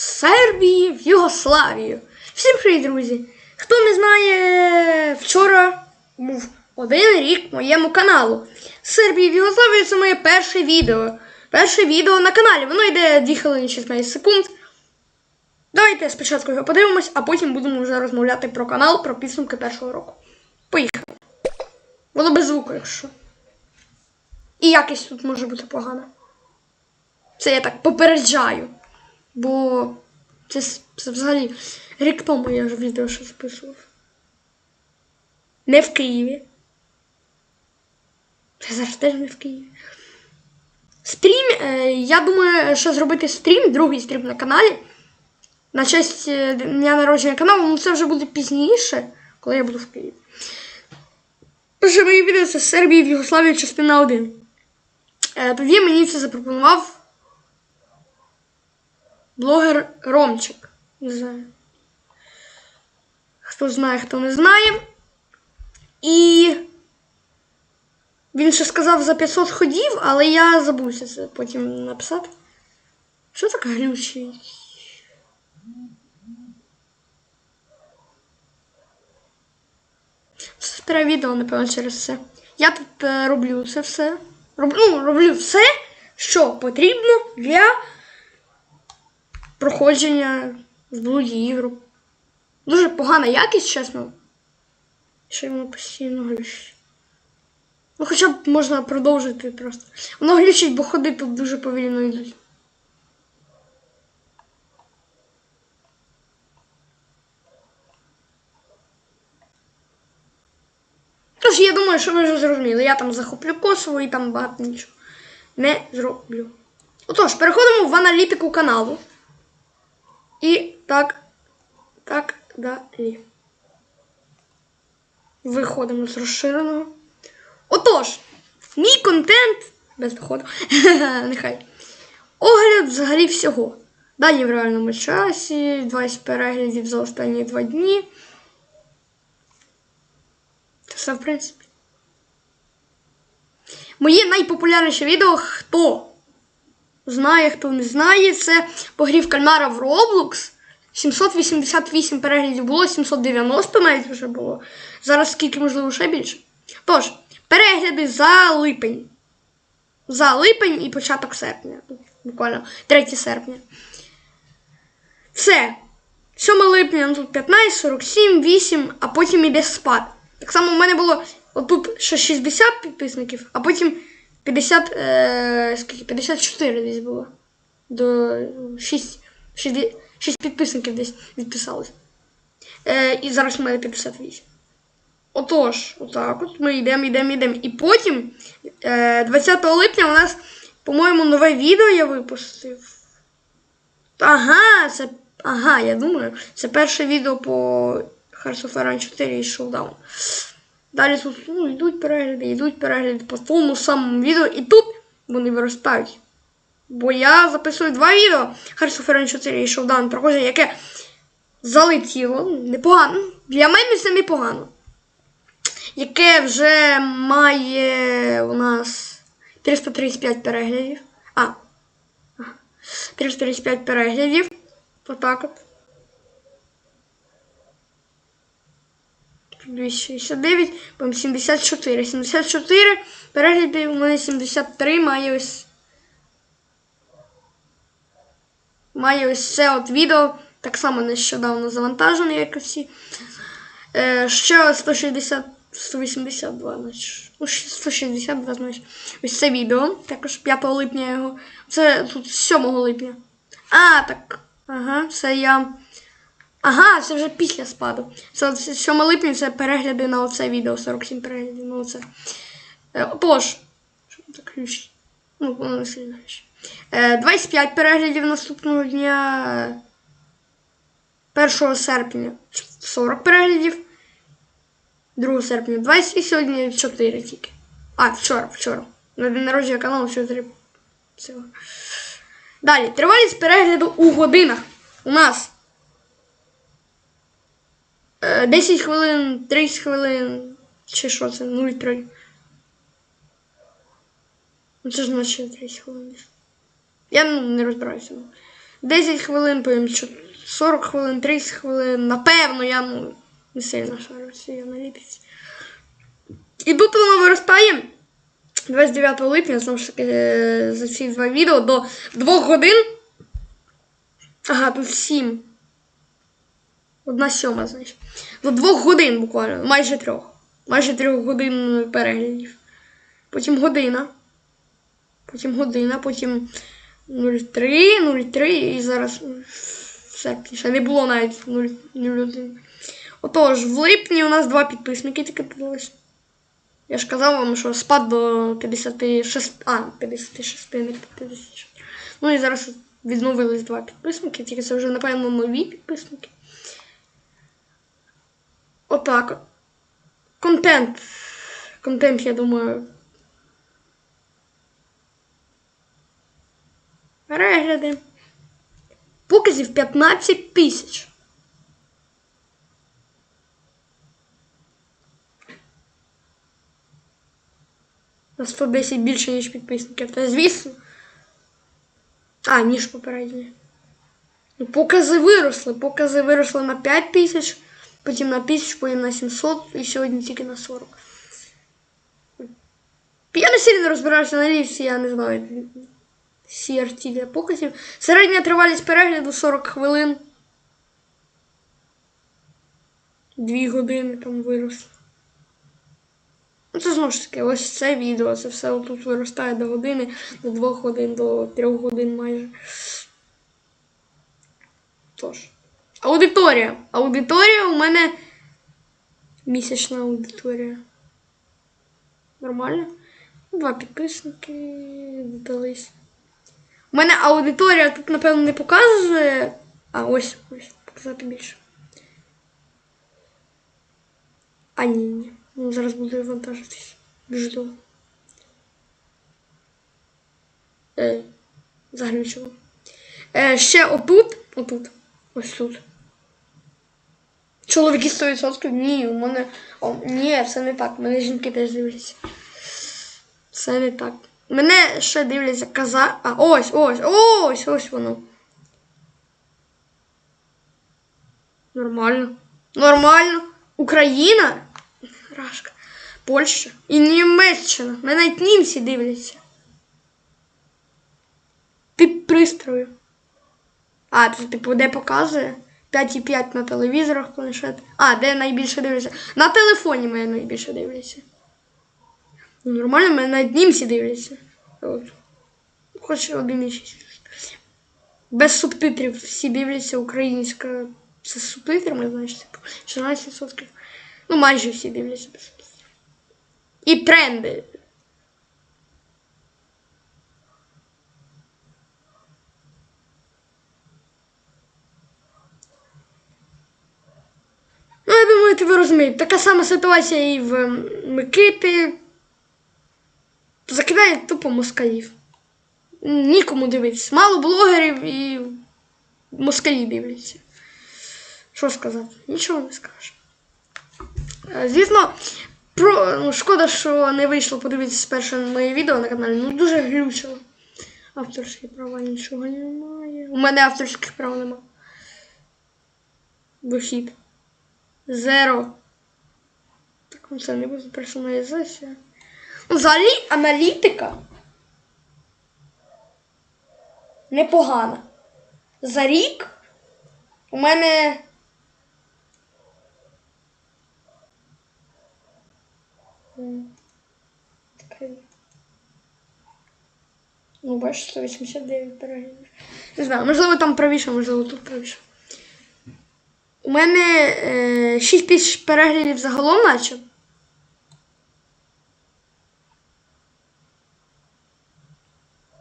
Сербії в Югославію. Всім привіт, друзі! Хто не знає, вчора був один рік моєму каналу. Сербії в Югославію це моє перше відео. Перше відео на каналі. Воно йде 2 хвилини 16 секунд. Давайте спочатку його подивимось, а потім будемо вже розмовляти про канал, про підсумки першого року. Поїхали. Воно без звуку, якщо. І якість тут може бути погана. Це я так попереджаю. Бо це, взагалі рік тому я вже відео що записував. Не в Києві. Це зараз теж не в Києві. Стрім. Е, я думаю, що зробити стрім, другий стрім на каналі. На честь е, дня народження каналу, ну це вже буде пізніше, коли я буду в Києві. Перше моє відео це з Сербії в Югославії частина 1. Е, тоді мені це запропонував блогер Ромчик. Не знаю. Хто знає, хто не знає. І він ще сказав за 500 ходів, але я забувся це потім написати. Що таке глючить? Старе відео, напевно, через це. Я тут е, роблю це все. Роб, ну, роблю все, що потрібно для проходження в блуді ігру. Дуже погана якість, чесно. Що воно постійно глючить. Ну, хоча б можна продовжити просто. Воно глючить, бо ходи тут дуже повільно йдуть. Тож я думаю, що ви вже зрозуміли. Я там захоплю Косово і там багато нічого не зроблю. Отож, переходимо в аналітику каналу. І так, так далі. Виходимо з розширеного. Отож, мій контент без доходу. Нехай. Огляд взагалі всього. Далі в реальному часі, 20 переглядів за останні два дні. Це все, в принципі. Моє найпопулярніше відео хто знає, хто не знає, це погрів кальмара в Roblox. 788 переглядів було, 790 навіть вже було. Зараз скільки, можливо, ще більше. Тож, перегляди за липень. За липень і початок серпня. Буквально 3 серпня. Це 7 липня, ну тут 15, 47, 8, а потім іде спад. Так само в мене було отут ще 60 підписників, а потім 50, е, скільки, 54 десь було. До 6, 6, 6 підписників десь відписалось. Е, і зараз в мене 58. Отож, отак от ми йдемо, йдемо, йдемо. І потім, е, 20 липня, у нас, по-моєму, нове відео я випустив. Ага, це. Ага, я думаю, це перше відео по Hearts of Iron 4 і Showdown. Далі ну, йдуть перегляди, йдуть перегляди по тому самому відео, і тут вони виростають. Бо я записую два відео Hearts 4 і Showdown проходження, яке залетіло. Непогано. Для мене це непогано. Яке вже має у нас 335 переглядів. А. 335 переглядів. Отак от. 269, 74. 74 перегляди у мене 73 має ось. Має ось це от відео. Так само нещодавно завантажене, як і всі. Е, ще 160, 182, значить. Ну, 162, значить. Ось це відео. Також 5 липня його. Це тут 7 липня. А, так. Ага, це я. Ага, це вже після спаду. Це 7 липня це перегляди на оце відео, 47 переглядів на оце. Е, Тож, що так ключ? Ну, воно не сильно. Е, 25 переглядів наступного дня. 1 серпня 40 переглядів. 2 серпня 20 і сьогодні 4 тільки. А, вчора, вчора. На день народження каналу 4 всього. Далі, тривалість перегляду у годинах. У нас Е, 10 хвилин, 30 хвилин. Чи що це? 0,3. Ну це ж наче 30 хвилин. Я ну, не розбираюся. 10 хвилин, потім чо- 40 хвилин, 30 хвилин. Напевно, я ну, не сильно в цій аналітиці. І воно виростає 29 липня, знову ж таки, е, за ці два відео до 2 годин. Ага, тут 7. Одна сьома, значить. До 2 годин буквально, майже трьох. Майже трьох годин переглядів. Потім година. Потім година, потім 03, 03 і зараз м, в серпні. Ще не було навіть 01. Отож, в липні у нас два підписники тільки подалися. Я ж казав вам, що спад до 56. А, 56, не 56. Ну і зараз відновились два підписники, тільки це вже, напевно, нові підписники. Отак. Контент. Контент, я думаю. Перегляди. Показів 15 тисяч. На 110 більше, ніж підписників. Та звісно. А, ніж попередні. Ну, покази виросли. Покази виросли на 5 тисяч, потім на 1000, потім на 700 і сьогодні тільки на 40. Я не сильно розбираюся на лівці, я не знаю. CRT для показів. Середня тривалість перегляду 40 хвилин. 2 години там виросло. Ну, це знову ж таки, ось це відео, це все отут виростає до години, до 2 годин, до 3 годин майже. Тож. Аудиторія. Аудиторія у мене місячна аудиторія. Нормально? Два підписники додались. У мене аудиторія тут, напевно, не показує. А, ось, ось, показати більше. А ні, ні. Ну, зараз буду вантажитись. Жду. Е, заглючило. Е, ще отут, отут, ось тут. Чоловіки 100%? Ні, у мене. О, ні, це не так. Мене жінки теж дивляться. Це не так. Мене ще дивляться каза. А, ось, ось, ось, ось воно. Нормально. Нормально. Україна. Рашка. Польща і Німеччина. Мене навіть німці дивляться. Тип пристрою. А, тут типу, де показує? 5,5 на телевізорах планшет. А, де найбільше дивляться? На телефоні мене найбільше дивляться. Ну, нормально, мене навіть німці дивляться. От. Хоч один і шість. Без субтитрів всі дивляться українська. Це з субтитрами, значить, типу, 16%. Ну, майже всі дивляться без субтитрів. І тренди. Я думаю, ви розумієте. Така сама ситуація і в Микити. Закидають тупо москалів. Нікому дивитися. Мало блогерів і москалі дивляться. Що сказати? Нічого не скажеш. Е, Звісно, про... ну, шкода, що не вийшло подивитися перше моє відео на каналі. Ну дуже глючило. Авторські права нічого немає. У мене авторських прав немає. Вихід. Зеро. Так, ну це не буде персоналізація. Ну, Взагалі аналітика непогана. За рік у мене. Ну, бачиш, 189 переглядів. Не знаю, можливо, там правіше, можливо, тут правіше. У мене е, 6 тисяч переглядів загалом наче.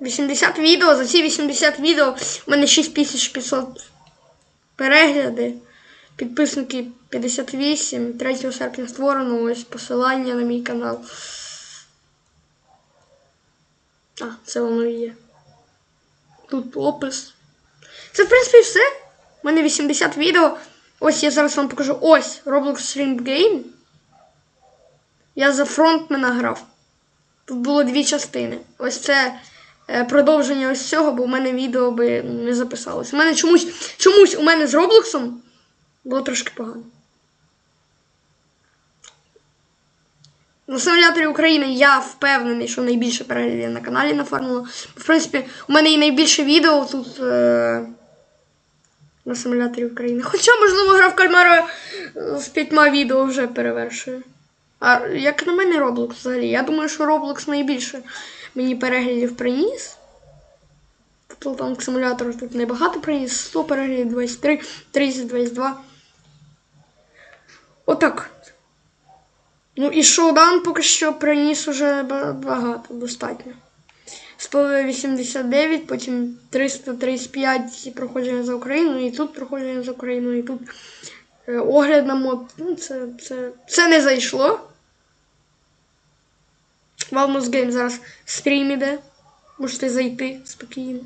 Вісімдесят відео, за ці 80 відео у мене 6500 перегляди. Підписники 58. 3 серпня створено ось посилання на мій канал. А, це воно і є. Тут опис. Це, в принципі, все. У мене 80 відео. Ось я зараз вам покажу. Ось Roblox Stream Game. Я за фронтмена грав. Тут було дві частини. Ось це е, продовження ось цього, бо в мене відео би не записалось. У мене чомусь, чомусь у мене з Роблоксом було трошки погано. На симуляторі України я впевнений, що найбільше переглядів на каналі нафармило. В принципі, у мене і найбільше відео тут е- на симуляторі України. Хоча, можливо, гра в кальмара е, з п'ятьма відео вже перевершує. А як на мене Roblox взагалі? Я думаю, що Roblox найбільше мені переглядів приніс. Тобто там симулятор тут небагато приніс, 100 переглядів, 23, 30, 22. Отак. Ну і Шоудан поки що приніс уже багато, достатньо. 189, потім 335 проходження за Україну, і тут проходження за Україну, і тут е, огляд на мод. Ну, це, це, це не зайшло. Valmus Game зараз стрім іде. Можете зайти спокійно.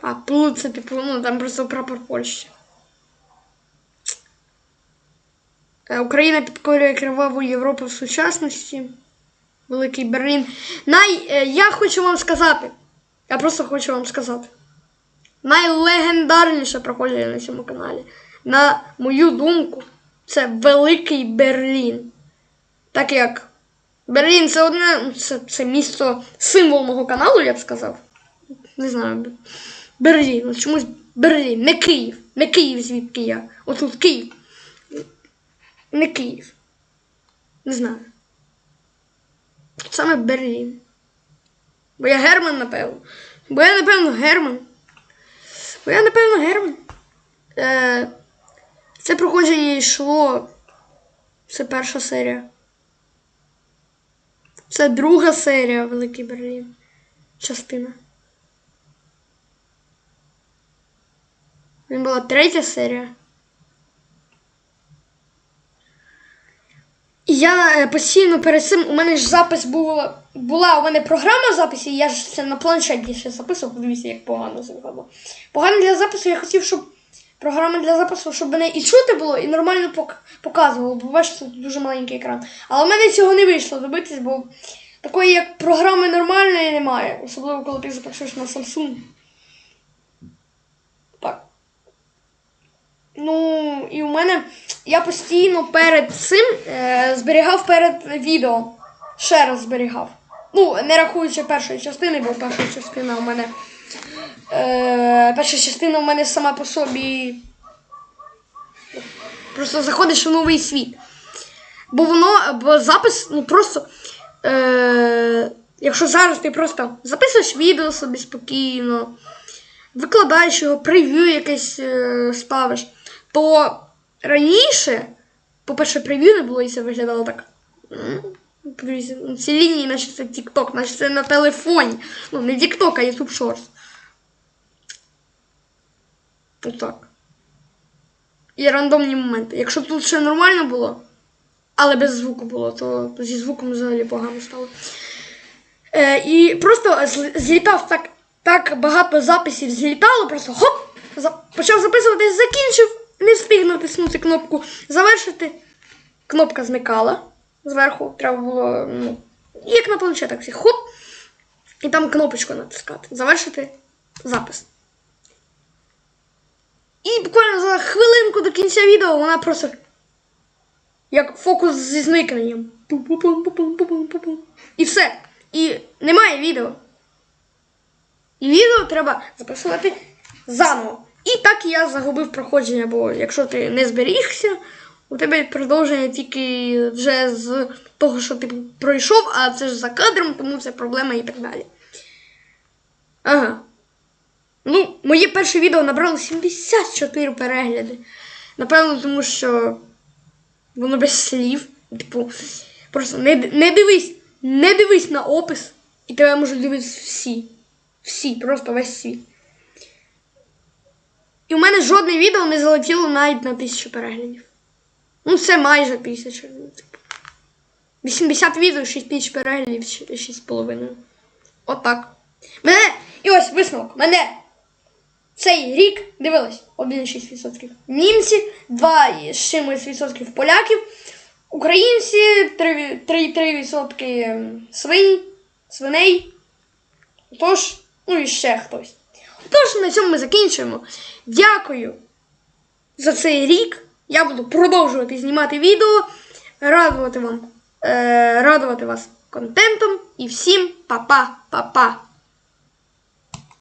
А тут це типу, ну там просто прапор Польщі. Е, Україна підкорює криваву Європу в сучасності. Великий Берлін. Най, е, я хочу вам сказати. Я просто хочу вам сказати. Найлегендарніше проходження на цьому каналі. На мою думку, це Великий Берлін. Так як Берлін це одне, це, це місто, символ мого каналу, я б сказав. Не знаю. Берлін. Чомусь Берлін, не Київ. Не Київ, звідки я. Отут Київ. Не Київ. Не знаю. Саме Берлін. Бо я Герман, напевно. Бо я, напевно, Герман. Бо я, напевно, Герман. Е, це проходження йшло. Це перша серія. Це друга серія Великий Берлін. Частина. Він була третя серія. Я е, постійно перед цим у мене ж запис була, була у мене програма запису, і я ж це на планшеті ще записував, подивіться, як погано це. Погано для запису, я хотів, щоб програма для запису, щоб мене і чути було, і нормально пок- показувало, бо бачите, тут дуже маленький екран. Але в мене цього не вийшло добитись, бо такої як програми нормальної немає, особливо коли ти записуєш на Samsung. Ну, і у мене я постійно перед цим е, зберігав перед відео. Ще раз зберігав. Ну, не рахуючи першої частини, бо перша частина у мене. Е, перша частина у мене сама по собі. Просто заходиш в новий світ. Бо воно, бо запис, ну просто. Е, якщо зараз ти просто записуєш відео собі спокійно, викладаєш його, прев'ю якесь е, ставиш, то раніше, по-перше, прев'ю не було і це виглядало так. ну, ці лінії, наче це TikTok, наче це на телефоні. Ну, не TikTok, а YouTube Shorts. Отак. І рандомні моменти. Якщо тут все нормально було, але без звуку було, то зі звуком взагалі погано стало. Е, і просто зл- злітав так, так багато записів злітало, просто хоп! Почав записувати, закінчив, не встиг натиснути кнопку завершити. Кнопка зникала зверху, треба було, ну, як на планшетах всі, хоп! І там кнопочку натискати. Завершити запис. І буквально за хвилинку до кінця відео вона просто як фокус зі зникненням. І все. І немає відео. І відео треба записувати заново. І так я загубив проходження, бо якщо ти не зберігся, у тебе продовження тільки вже з того, що ти пройшов, а це ж за кадром, тому це проблема і так далі. Ага. Ну, моє перше відео набрало 74 перегляди. Напевно, тому що воно без слів. Типу, просто не, не дивись, не дивись на опис, і тебе можуть дивитися всі. Всі, просто весь світ. І у мене жодне відео не залетіло навіть на тисячу переглядів. Ну, це майже тисяча. типу. 80 відео, 6 тисяч переглядів, 6,5. Отак. Мене, і ось висновок. Мене цей рік дивилось 1,6%. Німці, 2 з чимось відсотків поляків. Українці 3%, 3% свинь, свиней. Тож, ну і ще хтось. Тож на цьому ми закінчуємо. Дякую за цей рік. Я буду продовжувати знімати відео, радувати вам, е, радувати вас контентом. І всім па-па, па-па.